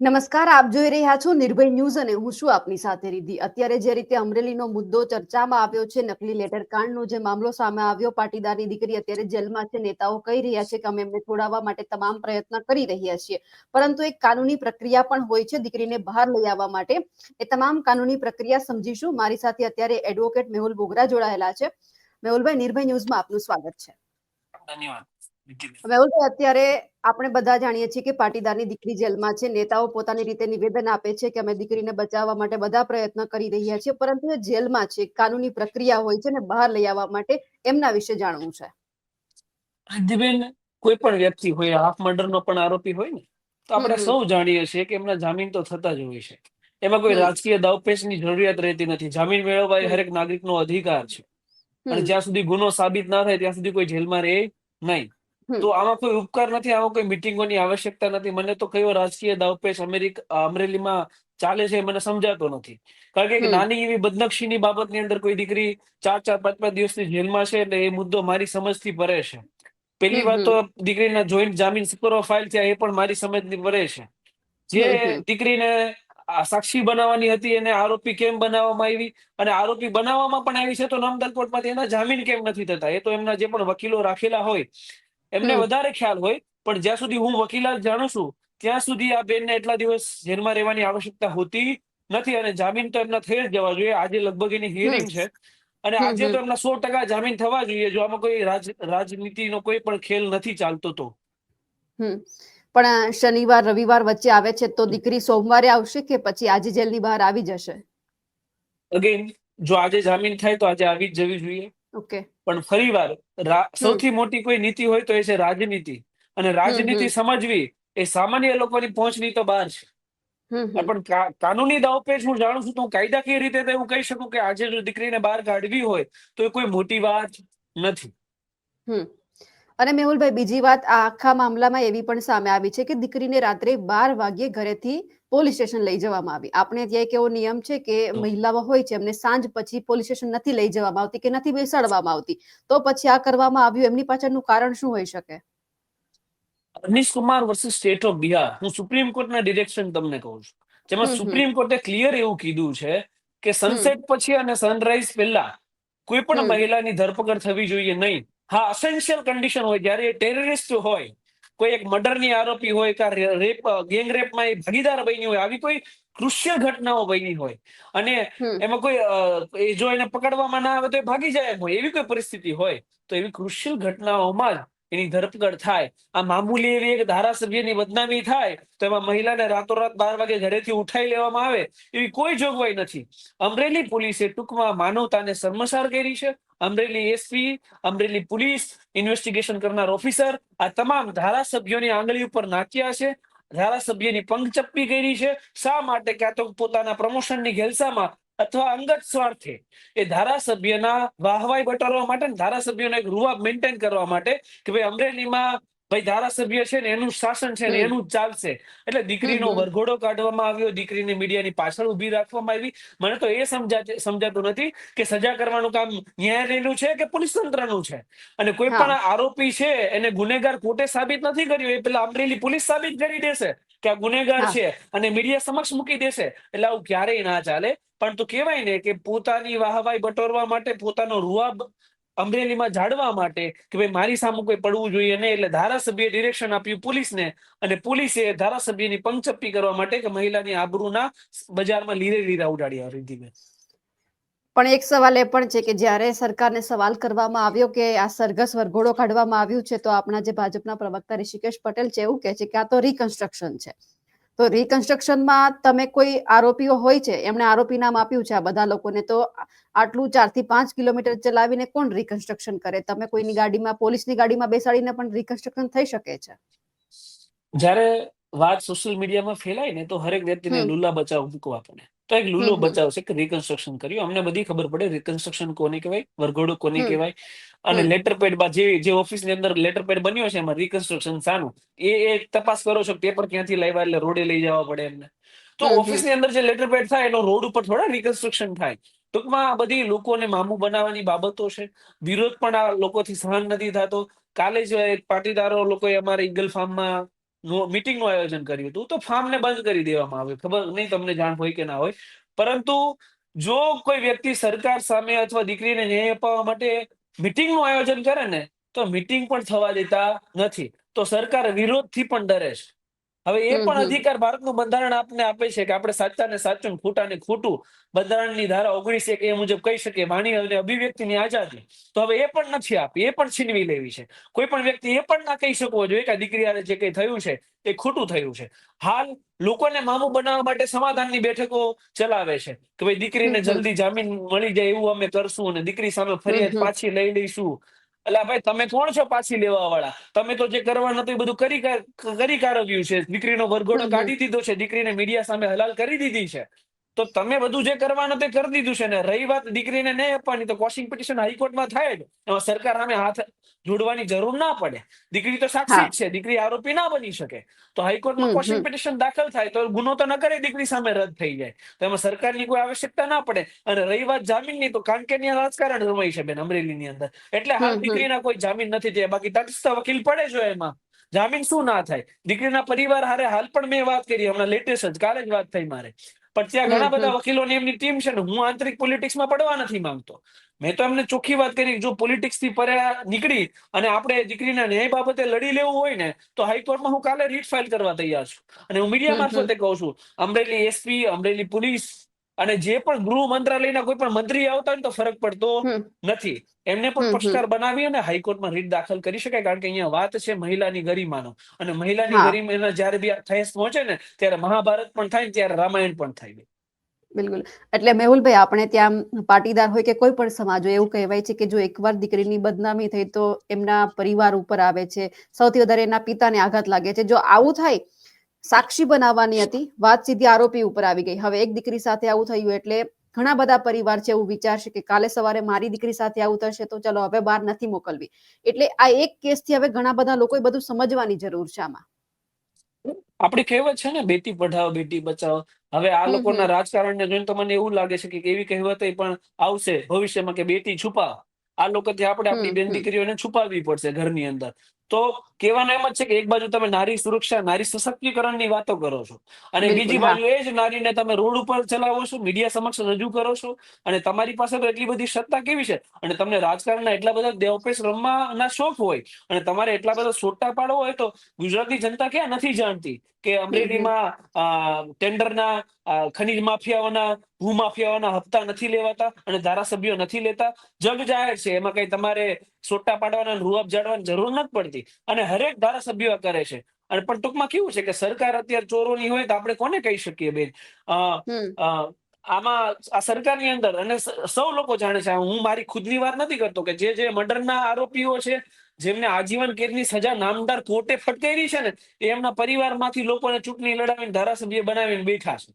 નમસ્કાર, આપ જોઈ રહ્યા છો નિર્ભય ન્યૂઝ અને હું છું આપની સાથે રીધિ અત્યારે જે રીતે અમરેલીનો મુદ્દો ચર્ચામાં આવ્યો છે, નકલી લેટર કાંડનો જે મામલો સામે આવ્યો, પાટીદારની દીકરી અત્યારે જેલમાં છે, નેતાઓ કહી રહ્યા છે કે અમે એમને છોડાવવા માટે તમામ પ્રયત્ન કરી રહ્યા છીએ. પરંતુ એક કાનૂની પ્રક્રિયા પણ હોય છે દીકરીને બહાર લઈ આવવા માટે. એ તમામ કાનૂની પ્રક્રિયા સમજીશું. મારી સાથે અત્યારે એડવોકેટ મેહુલ બોગરા જોડાયેલા છે. મેહુલભાઈ, નિર્ભય ન્યૂઝમાં આપનું સ્વાગત છે. ધન્યવાદ. મેહુલભાઈ અત્યારે આપણે બધા જાણીએ છીએ કે પાટીદારની દીકરી જેલમાં છે. નેતાઓ પોતાની રીતે નિવેદન આપે છે કે અમે દીકરીને બચાવવા માટે બધા પ્રયત્ન કરી રહ્યા છીએ પરંતુ એ જેલમાં છે. કાનૂની પ્રક્રિયા હોય છે ને બહાર લઈ આવવા માટે એમના વિશે જાણવું છે. રિદ્ધિબેન કોઈ પણ વ્યક્તિ હોય હાફ મર્ડરનો પણ આરોપી હોય ને તો આપણે. સૌ જાણીએ છીએ કે એમના જામીન તો થતા જ હોય છે. એમાં કોઈ રાજકીય દાવપેચની જરૂરિયાત રહેતી નથી. જામીન મેળવવા એ. હરેક નાગરિકનો અધિકાર છે. અને જ્યાં સુધી ગુનો સાબિત ના થાય ત્યાં સુધી કોઈ જેલમાં રહે નહીં. તો આમાં કોઈ ઉપકાર નથી આમાં કોઈ મિટિંગોની આવશ્યકતા નથી. મને તો કયો રાજકીય દાવપેચ અમેરિક અમરેલીમાં ચાલે છે મને સમજાતો નથી. કારણ કે નાની એવી બદનક્ષીની બાબતની અંદર કોઈ દીકરી ચાર ચાર પાંચ પાંચ દિવસની જેલમાં છે એટલે એ મુદ્દો મારી સમજથી પરે છે. પેલી વાત તો દીકરીના જોઈન્ટ જામીન શુક્રવાર ફાઇલ થયા એ પણ મારી સમજની પરે છે. જે. દીકરીને સાક્ષી બનાવવાની હતી એને આરોપી કેમ બનાવવામાં આવી? અને આરોપી બનાવવામાં પણ આવી છે તો નામદાર કોર્ટમાંથી એના જામીન કેમ નથી થતા? એ તો એમના જે પણ વકીલો રાખેલા હોય એમને વધારે ખ્યાલ હોય પણ જ્યાં સુધી હું વકીલાત જાણું છું ત્યાં સુધી આ બેનને એટલા દિવસ જેલમાં રહેવાની આવશ્યકતા હોતી નથી અને જામીન તો એમના થઈ જ જવા જોઈએ. આજે લગભગ એની હિયરિંગ છે. અને આજે તો એમના સો ટકા જામીન થવા જોઈએ જો આમાં કોઈ રાજ રાજનીતિનો કોઈ પણ ખેલ નથી ચાલતો તો. હમ. પણ શનિવાર રવિવાર વચ્ચે આવે છે તો દીકરી સોમવારે આવશે કે પછી આજે જેલની બહાર આવી જશે? અગેન જો આજે જામીન થાય તો આજે આવી જ જવી જોઈએ. ઓકે. પણ ફરીવાર સૌથી મોટી કોઈ નીતિ હોય તો એ છે રાજનીતિ. અને રાજનીતિ સમજવી એ સામાન્ય લોકોની પહોંચની તો બહાર છે. પણ કાનૂની દાવપેચ હું જાણું છું તો હું કાયદાકીય રીતે તો એવું કહી શકું કે આજે જો દીકરીને બહાર કાઢવી હોય તો એ કોઈ મોટી વાત નથી. અને મેહુલભાઈ બીજી વાત આ આખા મામલામાં એવી પણ સામે આવી છે કે દીકરીને રાત્રે બાર વાગ્યે ઘરેથી પોલીસ સ્ટેશન લઈ જવામાં આવી. આપણે ત્યાં એક એવો નિયમ છે કે મહિલાઓ હોય છે એમને સાંજ પછી પોલીસ સ્ટેશન નથી લઈ જવામાં આવતી કે નથી બેસાડવામાં આવતી. તો પછી આ કરવામાં આવ્યું એમની પાછળનું કારણ શું હોઈ શકે? Anish Kumar versus state of Bihar હું સુપ્રીમ કોર્ટના ડિરેક્શન તમને કહું છું. જેમાં. સુપ્રીમ કોર્ટે ક્લિયર એવું કીધું છે કે સનસેટ પછી અને સનરાઈઝ પહેલા કોઈ પણ. મહિલાની ધરપકડ થવી જોઈએ નહીં. હા અસેન્શિયલ કન્ડિશન હોય. જ્યારે ટેરરિસ્ટ હોય કોઈ એક મર્ડરની આરોપી હોય કે રેપ ગેંગ રેપમાં એ ભાગીદાર બની હોય આવી કોઈ કૃષ્ય ઘટનાઓ બની હોય અને એમાં કોઈ જો એને પકડવામાં ના આવે તો એ ભાગી જાય એમ હોય. એવી કોઈ પરિસ્થિતિ હોય તો એવી કૃષ્ય ઘટનાઓમાં જ એની ધરપકડ થાય. આ મામૂલી એવી એક ધારાસભ્યની બદનામી થાય તો એમાં મહિલાને રાતોરાત બાર વાગે ઘરેથી ઉઠાઈ લેવામાં આવે એવી કોઈ જોગવાઈ નથી. અમરેલી પોલીસે ટૂંકમાં માનવતાને શર્મસાર કરી છે. Amreli SP Amreli police investigation કરનાર ઓફિસર આ તમામ ધારાસભ્યોની આંગળી ઉપર નાચ્યા છે. ધારાસભ્યની પંગચપ્પી કરી છે. શા માટે ક્યાં તો પોતાના પ્રમોશનની ઘેલસામાં અથવા અંગત સ્વાર્થે. એ ધારાસભ્યના વાહવાઈ બટાડવા માટે ધારાસભ્યનો એક રૂઆબ મેન્ટેન કરવા માટે કે ભાઈ અમરેલીમાં ભાઈ ધારાસભ્ય છે ને એનું શાસન છે ને એનું જ ચાલશે. એટલે દીકરીનો. વરઘોડો કાઢવામાં આવ્યો દીકરીને મીડિયાની પાછળ ઊભી રાખવામાં આવી. મને તો એ સમજાતું સમજાતું નથી કે સજા કરવાનું કામ ન્યાયાલયનું છે કે પોલીસ તંત્રનું છે? અને કોઈ પણ આરોપી છે એને ગુનેગાર કોર્ટે સાબિત નથી કર્યું. એ પેલા અમરેલી પોલીસ સાબિત કરી દેશે. કે આ ગુનેગાર છે અને મીડિયા સમક્ષ મૂકી દેશે. એટલે આવું ક્યારેય ના ચાલે. પણ તો કહેવાય ને કે પોતાની વાહવાઈ બટોરવા માટે પોતાનો રૂઆબ અમરેલીમાં જાળવા માટે કે ભાઈ મારી સામે કોઈ પડવું જોઈએ નહીં એટલે ધારાસભ્યએ ડિરેક્શન આપ્યું પોલીસને અને પોલીસે ધારાસભ્યની પંચપ્પી કરવા માટે કે મહિલાની આબરૂના બજારમાં લીરે લીરા ઉડાડ્યા રીતિબેન પણ એક સવાલ એ પણ છે કે જ્યારે સરકારને સવાલ કરવામાં આવ્યો કે આ સરઘસ વરઘોડો કાઢવામાં આવ્યું છે તો આપણા જે ભાજપના પ્રવક્તા ઋષિકેશ પટેલ છે એવું કહે છે કે આ તો રિકન્સ્ટ્રક્શન છે. તો રિકન્સ્ટ્રક્શનમાં તમે કોઈ આરોપીઓ હોય છે? એમણે આરોપી નામ આપ્યું છે આ બધા લોકોને તો આટલું ચારથી પાંચ કિલોમીટર ચલાવીને કોણ રિકન્સ્ટ્રક્શન કરે? તમે કોઈની ગાડીમાં પોલીસની ગાડીમાં બેસાડીને પણ રિકન્સ્ટ્રક્શન થઈ શકે છે? જ્યારે વાત સોશિયલ મીડિયામાં ફેલાય ને તો હરેક વ્યક્તિને લુલા બચાવ મૂકવા પડે. તો એક લૂલો હમ, હમ. બચાવ છે કે રિકન્સ્ટ્રક્શન કર્યું. અમને બધી ખબર પડે રિકન્સ્ટ્રક્શન કોને કહેવાય વરઘોડો કોને. કહેવાય અને લેટર પેડ જે જે ઓફિસની અંદર લેટર પેડ બન્યો છે એમાં રિકન્સ્ટ્રક્શન સાનું એ એ તપાસ કરો છો પેપર ક્યાંથી લાવ્યા એટલે રોડે લઈ જવા પડે એમને. તો ઓફિસની ઓફિસની અંદર જે લેટર પેડ થાય એનો રોડ ઉપર થોડા રિકન્સ્ટ્રક્શન થાય. ટૂંકમાં આ બધી લોકોને મામું બનાવવાની બાબતો છે. વિરોધ પણ આ લોકોથી સહન નથી થતો. કાલે જ પાટીદારો લોકોએ અમારા ઈગલ ફાર્મમાં મીટિંગનું આયોજન કર્યું હતું. તો ફાર્મને બંધ કરી દેવામાં આવ્યું. ખબર, નહીં તમને જાણ હોય કે ના હોય. પરંતુ જો કોઈ વ્યક્તિ સરકાર સામે અથવા દીકરીને ન્યાય અપાવવા માટે મિટિંગનું આયોજન કરે ને, તો મીટિંગ પણ થવા દેતા નથી. તો સરકાર વિરોધથી પણ ડરે છે. હવે એ પણ અધિકાર ભારતનું બંધારણ આપને આપે છે કે આપણે સાચા ને સાચું ખોટા ને ખોટું બંધારણની ધારા ઓગણીસ એક એ મુજબ કહી શકીએ વાણી અને અભિવ્યક્તિની આઝાદી. તો હવે એ પણ નથી આપી એ પણ છીનવી લેવી છે. કોઈ પણ વ્યક્તિ એ પણ ના કહી શકવો જોઈએ કે દીકરી હારે જે કંઈ થયું છે એ ખોટું થયું છે. હાલ લોકોને મામું બનાવવા માટે સમાધાનની બેઠકો ચલાવે છે કે ભાઈ દીકરીને. જલ્દી જામીન મળી જાય એવું અમે કરશું અને દીકરી સામે ફરિયાદ. પાછી લઈ લઈશું. એટલે ભાઈ તમે કોણ છો પાછી લેવા વાળા તમે તો જે કરવાનું હતું એ બધું કરી કરી કારવ્યું છે. દીકરીનો વરઘોડો. કાઢી દીધો છે. દીકરીને મીડિયા સામે હલાલ કરી દીધી છે. તો તમે બધું જે કરવાનું તે કરી દીધું છે ને રહી વાત દીકરીને નહીં આપવાની તો કોશિંગ પિટિશન હાઈકોર્ટમાં થાય જ. એમાં સરકાર સામે હાથ જોડવાની જરૂર ના પડે. દીકરી તો સાક્ષી છે દીકરી આરોપી ના બની શકે. તો હાઈકોર્ટમાં કોશિંગ પિટિશન દાખલ થાય તો ગુનો તો ન કરે દીકરી સામે રદ થઈ જાય. તો એમાં સરકારની કોઈ આવશ્યકતા ના પડે. અને રહી વાત જામીનની તો કાંકેની રાજકારણ રમાય છે બેન અમરેલીની અંદર. એટલે હાલ. દીકરીના કોઈ જામીન નથી થયા. બાકી તટસ્થ વકીલ પડે જો એમાં. જામીન શું ના થાય? દીકરીના પરિવાર હારે હાલ પણ મેં વાત કરી હમણાં લેટેસ્ટ જ કાલે જ વાત થઈ મારે. પણ ત્યાં ઘણા બધા વકીલોની એમની ટીમ છે ને હું આંતરિક પોલિટિક્સમાં પડવા નથી માંગતો. મેં તો એમને ચોખ્ખી વાત કરી જો પોલિટિક્સથી પરે નીકળી અને આપણે દીકરીના ન્યાય બાબતે લડી લેવું હોય ને તો હાઈકોર્ટમાં હું કાલે રીટ ફાઇલ કરવા તૈયાર છું. અને હું મીડિયા. મારફતે કહું છું અમરેલી એસપી અમરેલી પોલીસ અને જે પણ ગૃહ મંત્રાલયના કોઈ પણ મંત્રી આવતા હોય તો ફરક પડતો નથી. એમને પણ. પક્ષકાર બનાવી અને હાઈકોર્ટમાં રીટ દાખલ કરી શકાય. કારણ કે અહીંયા વાત છે મહિલાની ગરિમાનો. અને મહિલાની ગરિમાના ગરિમા જ્યારે બી ઠેસ પહોંચે ને ત્યારે મહાભારત પણ થાય ને ત્યારે રામાયણ પણ થાય બિલકુલ. એટલે મેહુલભાઈ આપણે ત્યાં પાટીદાર હોય કે કોઈ પણ સમાજ હોય એવું કહેવાય છે કે જો એકવાર દીકરીની બદનામી થઈ તો એમના પરિવાર ઉપર આવે છે. સૌથી વધારે એના પિતાને આઘાત લાગે છે. જો આવું થાય સાક્ષી બનાવવાની હતી. વાત સીધી આરોપી ઉપર આવી ગઈ. હવે એક દીકરી સાથે આવું થયું એટલે ઘણા બધા પરિવાર છે એવું વિચારશે કે કાલે સવારે મારી દીકરી સાથે આવું થશે તો ચલો હવે બહાર નથી મોકલવી. એટલે આ એક કેસથી હવે ઘણા બધા લોકોએ બધું સમજવાની જરૂર છે આમાં. આપણી કહેવત છે ને બેટી પઢાવો બેટી બચાવો હવે આ લોકોના રાજકારણ રાજકારણને જોઈને તો મને એવું લાગે છે કે એવી કહેવત પણ આવશે ભવિષ્યમાં કે બેટી છુપાવ. આ લોકોથી આપણે આપણી બેન દીકરીઓને છુપાવવી પડશે ઘરની અંદર. તો કહેવાનું એમ જ છે કે એક બાજુ તમે નારી સુરક્ષા નારી સશક્તિકરણની વાતો કરો છો. અને બીજી બાજુ એ જ નારીને તમે રોડ ઉપર ચલાવો છો મીડિયા સમક્ષ રજૂ કરો છો. અને તમારી પાસે તો એટલી બધી સત્તા કેવી છે? અને તમને રાજકારણના એટલા બધા દેવપેશ રમવાના શોખ હોય અને તમારે એટલા બધા સોટા પાડવો હોય તો ગુજરાતની જનતા ક્યાં નથી જાણતી કે અમરેલીમાં ટેન્ડરના ખનીજ માફિયાઓના ભૂમાફિયાઓના હપ્તા નથી લેવાતા અને ધારાસભ્યો નથી લેતા. જગ જાહેર છે એમાં કઈ તમારે સોટા પાડવાના રૂઅપ જાડવાની જરૂર નથી પડતી. અને હરેક ધારાસભ્યો આ કરે છે. અને પણ ટૂંકમાં કેવું છે કે સરકાર અત્યારે ચોરોની હોય તો આપણે કોને કહી શકીએ બેન? આમાં આ સરકારની અંદર અને સૌ લોકો જાણે છે હું મારી ખુદની વાત નથી કરતો કે જે જે મર્ડરના આરોપીઓ છે જેમને આજીવન કેદની સજા નામદાર કોર્ટે ફટકારી છે ને એ એમના પરિવારમાંથી લોકોને ચૂંટણી લડાવીને ધારાસભ્ય બનાવીને બેઠા છે.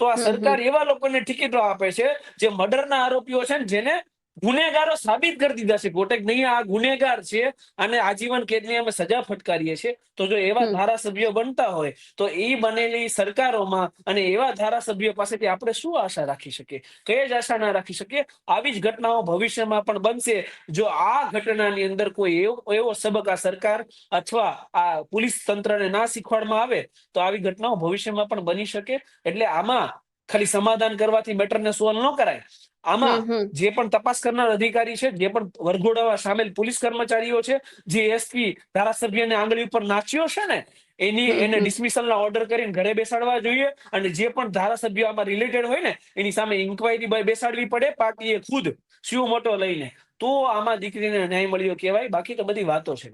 તો આ સરકાર એવા લોકોને ટિકિટો આપે છે જે મર્ડરના આરોપીઓ છે ને જેને ગુનેગારો સાબિત કરી દીધા છે. કોર્ટે નહીં આ ગુનેગાર છે અને આજીવન કેદની અમે સજા ફટકારીએ છીએ. તો જો એવા ધારાસભ્યો બનતા હોય તો એ બનેલી સરકારોમાં અને એવા ધારાસભ્યો પાસેથી આપણે શું આશા રાખી શકીએ? કઈ જ આશા ના રાખી શકીએ? આવી જ ઘટનાઓ ભવિષ્યમાં પણ બનશે. જો આ ઘટનાની અંદર કોઈ એવો એવો સબક આ સરકાર અથવા આ પોલીસ તંત્રને ના શીખવાડવામાં આવે તો આવી ઘટનાઓ ભવિષ્યમાં પણ બની શકે. એટલે આમાં ખાલી સમાધાન કરવાથી મેટરને સોલ્વ ન કરાય. આમાં. જે પણ તપાસ કરનાર અધિકારી છે જે પણ વરઘોડામાં સામેલ પોલીસ કર્મચારીઓ છે જે એસપી ધારાસભ્યને આંગળી ઉપર નાચ્યો છે ને એની એને. ડિસમિસલના ઓર્ડર કરીને ઘરે બેસાડવા જોઈએ અને જે પણ ધારાસભ્યો આમાં રિલેટેડ હોય ને એની સામે ઇન્કવાયરી બેસાડવી પડે પાર્ટીએ ખુદ શિવ મોટો લઈને તો આમાં દીકરીને ન્યાય મળ્યો કહેવાય બાકી તો બધી વાતો છે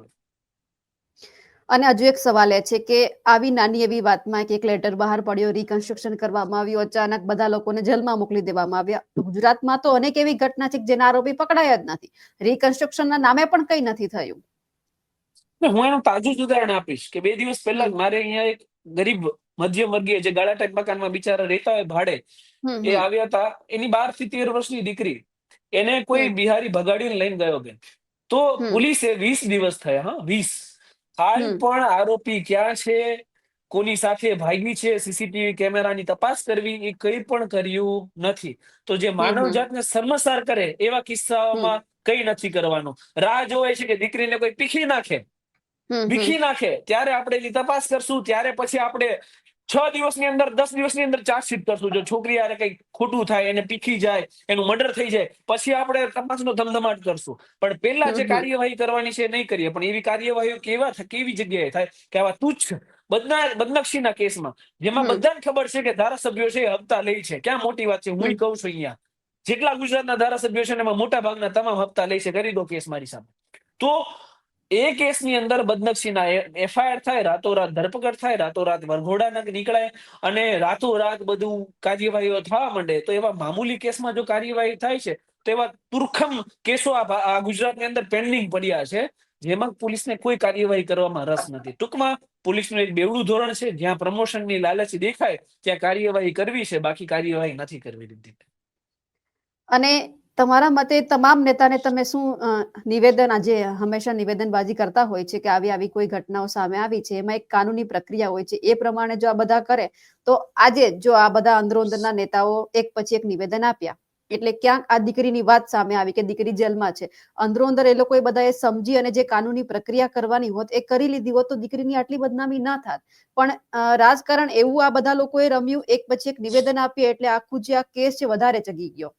અને હજુ એક સવાલ એ છે કે આવી નાની એવી વાતમાં કે એક લેટર બહાર પડ્યો રિકન્સ્ટ્રક્શન કરવામાં આવ્યું અચાનક બધા લોકોને જેલમાં મોકલી દેવામાં આવ્યા. ગુજરાતમાં તો અનેક એવી ઘટના છે જેના આરોપી પકડાયા જ નથી. રિકન્સ્ટ્રક્શનના નામે પણ કંઈ નથી થયું. હું એનું તાજું જ ઉદાહરણ આપીશ કે બે દિવસ પહેલા મારે અહીંયા એક ગરીબ મધ્યમ વર્ગીય જે ગાળા ટાઈપ મકાનમાં બિચારા રહેતા હોય ભાડે એ આવ્યા હતા. એની બારથી તેર વર્ષની દીકરી. એને કોઈ બિહારી ભગાડીને લઈને ગયો કે. તો પોલીસે વીસ દિવસ થયા હા વીસ. હાલ હમ. પણ આરોપી ક્યાં છે કોની સાથે ભાગી છે સીસીટીવી કેમેરાની તપાસ કરવી એ કંઈ પણ કર્યું નથી તો જે માનવ હમ. જાતને શર્મસાર કરે એવા કિસ્સાઓમાં કંઈ નથી કરવાનું રાહ જોવે છે કે દીકરીને કોઈ પીખી નાખે હમ, હમ. વીખી નાખે ત્યારે આપણે એની તપાસ કરશું ત્યારે પછી આપણે છ દિવસની અંદર દસ દિવસની અંદર ચાર્જશીટ કરશું. જો છોકરી યારે કઈ ખોટું થાય એને પીખી જાય એનું મર્ડર થઈ જાય પછી આપણે તપાસનો ધમધમાટ કરશું. પણ પહેલા જે. કાર્યવાહી કરવાની છે નહીં કરીએ પણ એવી કાર્યવાહીઓ કેવા કેવી જગ્યાએ થાય કે આવા તુચ્છ બદના બદનક્ષીના કેસમાં જેમાં બધાને ખબર છે કે ધારાસભ્યો છે હપ્તા લે છે. ક્યાં મોટી વાત છે? હું. કહું છું અહીંયા. જેટલા ગુજરાતના ધારાસભ્યો છે એમાં મોટા ભાગના તમામ હપ્તા લે છે. કરી દો કેસ મારી સામે. તો એ કેસની અંદર બદનક્ષીના એફઆઈઆર થાય, રાતોરાત ધરપકડ થાય, રાતોરાત વરઘોડા નીકળાય અને રાતોરાત બધું કાર્યવાહીઓ થવા માંડે તો એવા મામૂલી કેસમાં જો કાર્યવાહી થાય છે, તો એવા તુરખમ કેસો આ ગુજરાતની અંદર પેન્ડિંગ પડ્યા છે, જેમાં પોલીસને કોઈ કાર્યવાહી કરવામાં રસ નથી. ટૂંકમાં પોલીસનું એક બેવડું ધોરણ છે, જ્યાં પ્રમોશનની લાલચ દેખાય, ત્યાં કાર્યવાહી કરવી છે, બાકી કાર્યવાહી નથી કરવી દીધી અને તમારા મતે તમામ નેતાને તમે શું નિવેદન આજે હંમેશા નિવેદનબાજી કરતા હોય છે કે આવી આવી કોઈ ઘટનાઓ સામે આવી છે? એમાં એક કાનૂની પ્રક્રિયા હોય છે. એ પ્રમાણે જો આ બધા કરે, તો આજે જો આ બધા અંદરો અંદરના નેતાઓ એક પછી એક નિવેદન આપ્યા, એટલે ક્યાંક આ દીકરીની વાત સામે આવી કે દીકરી જેલમાં છે. અંદરો અંદર એ લોકોએ બધાએ સમજી અને જે કાનૂની પ્રક્રિયા કરવાની હોત, એ કરી લીધી હોત, તો દીકરીની આટલી બદનામી ના થાત. પણ રાજકારણ એવું આ બધા લોકોએ રમ્યું, એક પછી એક નિવેદન આપ્યું, એટલે આખું જે આ કેસ છે, વધારે ચગી ગયો.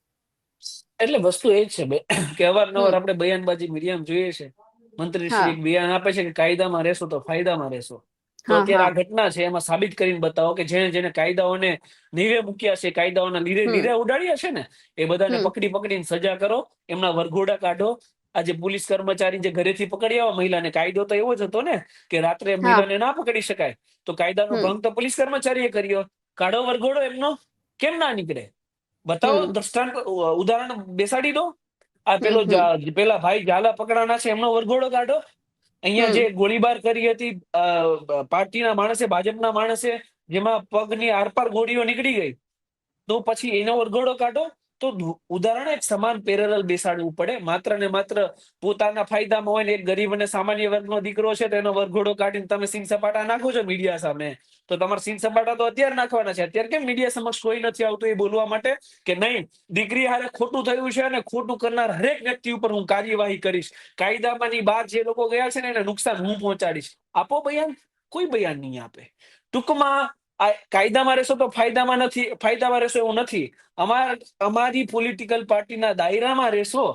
એટલે વસ્તુ એ જ છે કે અવારનવાર આપણે બયાનબાજી મીડિયામાં જોઈએ છે. મંત્રી શ્રી એક બયાન આપે છે કે કાયદામાં રહેશો તો ફાયદામાં રહેશો. તો અત્યારે આ ઘટના છે એમાં સાબિત કરીને બતાવો કે જેને જેને કાયદાઓને નીરે મૂક્યા છે કાયદાઓના લીરે લીરે ઉડાડ્યા છે ને એ બધાને પકડી પકડીને સજા કરો એમના વરઘોડા કાઢો. આજે પોલીસ કર્મચારી જે ઘરેથી પકડી આવો મહિલાને કાયદો તો એવો જ હતો ને કે રાત્રે મહિલાને ના પકડી શકાય. તો કાયદાનો. ભંગ તો પોલીસ કર્મચારીએ કર્યો. કાઢો વરઘોડો એમનો કેમ ના નીકળે? બતાવો દ્રષ્ટાંત ઉદાહરણ બેસાડી દો. આ પેલો પેલા ભાઈ ઝાલા પકડાના છે એમનો વરઘોડો કાઢો. અહીંયા જે ગોળીબાર કરી હતી પાર્ટીના માણસે ભાજપના માણસે જેમાં પગની આરપાર ગોળીઓ નીકળી ગઈ. તો પછી એનો વરઘોડો કાઢો. તો ઉદાહરણ એક, સમાન પેરેલલ બેસાડવું પડે. માત્ર ને માત્ર પોતાના ફાયદામાં હોય ને, એક ગરીબ અને સામાન્ય વર્ગનો દીકરો છે તેનો વરઘોડો કાઢીને તમે સિંગ સપાટા નાખો છો મીડિયા સામે. તો તમારે સિંગ સપાટા તો અત્યારે નાખવાના છે. અત્યારે કેમ મીડિયા સમક્ષ કોઈ નથી આવતું એ બોલવા માટે? કે નહીં, દીકરી હારે ખોટું થયું છે અને ખોટું કરનાર હરેક વ્યક્તિ ઉપર હું કાર્યવાહી કરીશ. કાયદામાંની બહાર જે લોકો ગયા છે ને, એને નુકસાન હું પહોંચાડીશ. આપો બયાન, કોઈ બયાન નહીં આપે. ટૂંકમાં આ કાયદામાં રહેશો તો ફાયદામાં નથી ફાયદામાં રહેશો એવું નથી. અમાર અમારી પોલિટિકલ પાર્ટીના દાયરામાં રહેશો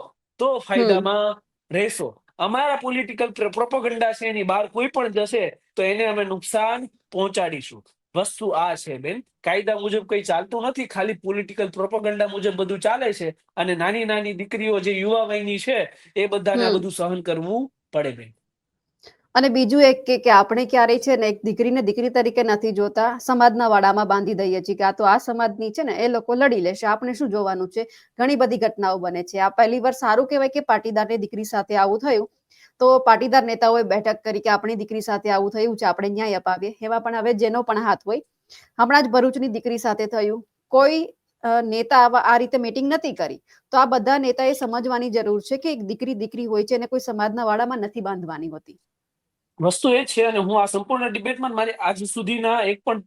તો ફાયદામાં રહેશો. અમારા પોલિટિકલ પ્રોપોગંડા છે એની બહાર કોઈ પણ જશે તો એને અમે નુકસાન પહોંચાડીશું. વસ્તુ આ છે બેન. કાયદા મુજબ કઈ ચાલતું નથી ખાલી પોલિટિકલ પ્રોપોગંડા મુજબ બધું ચાલે છે અને નાની નાની દીકરીઓ જે યુવા વયની છે એ બધાને બધું સહન કરવું પડે બેન. અને બીજું એક કે આપણે ક્યારેય છે ને એક દીકરીને દીકરી તરીકે નથી જોતા, સમાજના વાડામાં બાંધી દઈએ છીએ કે આ તો આ સમાજની છે ને, એ લોકો લડી લેશે. આપણે શું જોવાનું છે? ઘણી બધી ઘટનાઓ બને છે. આ પહેલી વાર સારું કહેવાય કે પાટીદારની દીકરી સાથે આવું થયું. તો પાટીદાર નેતાઓએ બેઠક કરી કે આપણી દીકરી સાથે આવું થયું છે, આપણે ન્યાય અપાવીએ. એમાં પણ હવે જેનો પણ હાથ હોય. હમણાં જ ભરૂચની દીકરી સાથે થયું. કોઈ નેતા આવા- આ રીતે મીટિંગ નથી કરી. તો આ બધા નેતાએ સમજવાની જરૂર છે કે એક દીકરી દીકરી હોય છે અને કોઈ સમાજના વાડામાં નથી બાંધવાની હોતી. વસ્તુ એ છે અને હું આ સંપૂર્ણ ડિબેટમાં મારે આજ સુધીના એક પણ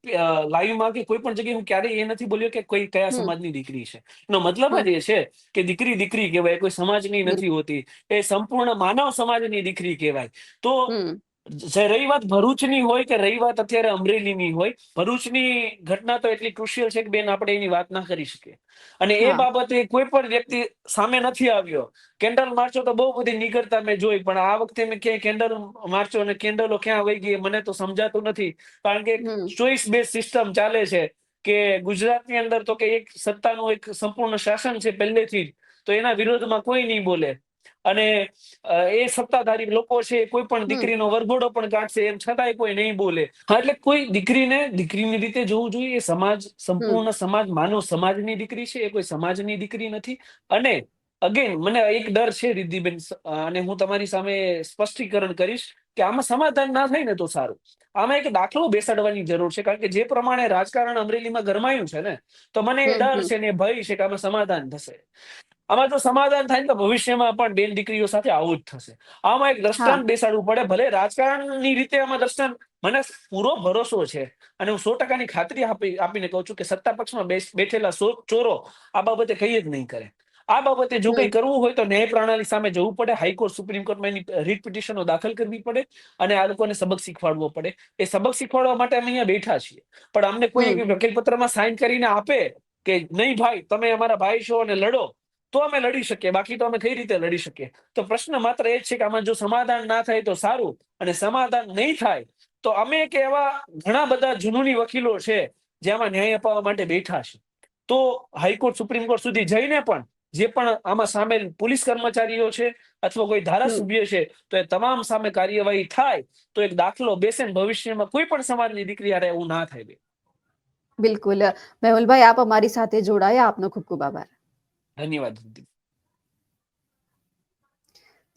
લાઈવમાં કે કોઈ પણ જગ્યાએ હું ક્યારેય એ નથી બોલ્યો કે કોઈ કયા. સમાજની દીકરી છે. એનો મતલબ જ એ છે કે દીકરી દીકરી કહેવાય કોઈ સમાજની નથી હોતી. એ સંપૂર્ણ માનવ સમાજની દીકરી કહેવાય. તો રહી વાત ભરૂચની હોય કે રહી વાત અત્યારે અમરેલીની હોય ભરૂચની ઘટના તો એટલી ક્રુશિયલ છે કે બેન આપણે એની વાત ના કરી શકીએ. અને એ બાબતે કોઈ પણ વ્યક્તિ સામે નથી આવ્યો. કેન્ડલ માર્ચો તો બહુ બધી નીકળતા મેં જોઈ પણ આ વખતે મેં ક્યાંય કેન્ડલ માર્ચો અને કેન્ડલો ક્યાં વહી ગઈ મને તો સમજાતું નથી. કારણ કે ચોઈસ બેઝ સિસ્ટમ ચાલે છે કે ગુજરાતની અંદર તો કે એક સત્તાનું એક સંપૂર્ણ શાસન છે પહેલેથી જ તો એના વિરોધમાં કોઈ નહીં બોલે. અને એ સત્તાધારી લોકો છે કોઈ પણ. દીકરીનો વરઘોડો પણ કાઢશે એમ છતાંય કોઈ નહીં બોલે. હા એટલે કોઈ દીકરીને દીકરીની રીતે જોવું જોઈએ એ સમાજ સંપૂર્ણ સમાજ માનવ સમાજની દીકરી છે એ કોઈ સમાજની દીકરી નથી. અને અગેન મને એક ડર છે રિદ્ધિબેન અને હું તમારી સામે સ્પષ્ટીકરણ કરીશ કે આમાં સમાધાન ના થાય ને તો સારું. આમાં એક દાખલો બેસાડવાની જરૂર છે કારણ કે જે પ્રમાણે રાજકારણ અમરેલીમાં ગરમાયું છે ને તો મને એ ડર છે ને ભય છે કે આમાં સમાધાન થશે. આમાં જો સમાધાન થાય ને તો ભવિષ્યમાં પણ બેન દીકરીઓ સાથે આવું જ થશે. આમાં એક દ્રષ્ટાંત બેસાડવું પડે ભલે રાજકારણની રીતે આમાં દ્રષ્ટાંત મને પૂરો ભરોસો છે. અને હું સો ટકાની ખાતરી આપી આપીને કહું છું કે સત્તા પક્ષમાં બેઠેલા ચોરો આ બાબતે કઈ જ નહીં કરે. આ બાબતે જો. કંઈ કરવું હોય તો ન્યાય પ્રણાલી સામે જવું પડે હાઈકોર્ટ સુપ્રીમ કોર્ટમાં એની રીટ પિટિશનો દાખલ કરવી પડે અને આ લોકોને સબક શીખવાડવો પડે. એ સબક શીખવાડવા માટે અમે અહીંયા બેઠા છીએ. પણ અમને કોઈ વકીલ પત્રમાં સાઇન કરીને આપે કે નહીં ભાઈ તમે અમારા ભાઈ છો અને લડો. તો અમે લડી શકીએ, બાકી તો અમે કઈ રીતે લડી શકીએ? તો પ્રશ્ન માત્ર એ છે કે આમાં જો સમાધાન ના થાય તો સારું, અને સમાધાન નહીં થાય તો અમે કે એવા ઘણા બધા જુનૂની વકીલો છે જે આમાં ન્યાય અપાવવા માટે બેઠા છે. તો હાઈકોર્ટ, સુપ્રીમ કોર્ટ સુધી જઈને પણ જે પણ આમાં સામેલ પોલીસ કર્મચારીઓ છે અથવા કોઈ ધારાસભ્ય છે, તો એ તમામ સામે કાર્યવાહી થાય તો એક દાખલો બેસે ભવિષ્યમાં કોઈ પણ સમાજની દીકરી હારે એવું ના થાય. બિલકુલ. મેહુલભાઈ, આપ અમારી સાથે જોડાયા. આપનો ખૂબ ખૂબ આભાર. ધન્યવાદ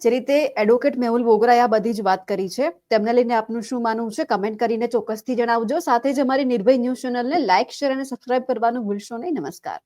જે રીતે એડવોકેટ મેહુલ બોગરાએ આ બધી જ વાત કરી છે, તેમને લઈને આપનું શું માનવું છે કમેન્ટ કરીને ચોક્કસથી જણાવજો. સાથે જ અમારી નિર્ભય ન્યૂઝ ચેનલને લાઇક શેર અને સબસ્ક્રાઇબ કરવાનું ભૂલશો નહીં. નમસ્કાર.